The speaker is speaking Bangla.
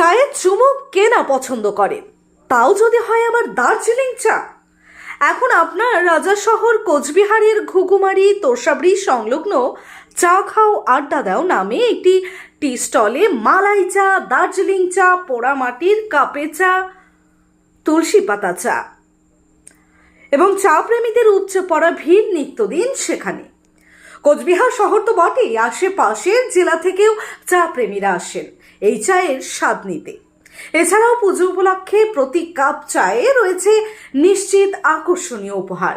চায়ের চুমুক কে না পছন্দ করে? তাও যদি হয় আমার দার্জিলিং চা। এখন আপনার রাজা শহর কোচবিহারের ঘুঘুমারি, তোষাবড়ি সংলগ্ন চা খাও আড্ডা দাও নামে একটি টি স্টলে মালাই চা, দার্জিলিং চা, পোড়ামাটির কাপে চা, তুলসী পাতা চা। এবং চা প্রেমীদের উপচে পড়া ভিড় নিত্যদিন সেখানে। কোচবিহার শহর তো বটেই, আশেপাশের জেলা থেকেও চা প্রেমীরা আসেন এই চায়ের স্বাদ নিতে। এছাড়াও পুজো উপলক্ষে প্রতি কাপ চায়ে রয়েছে নিশ্চিত আকর্ষণীয় উপহার।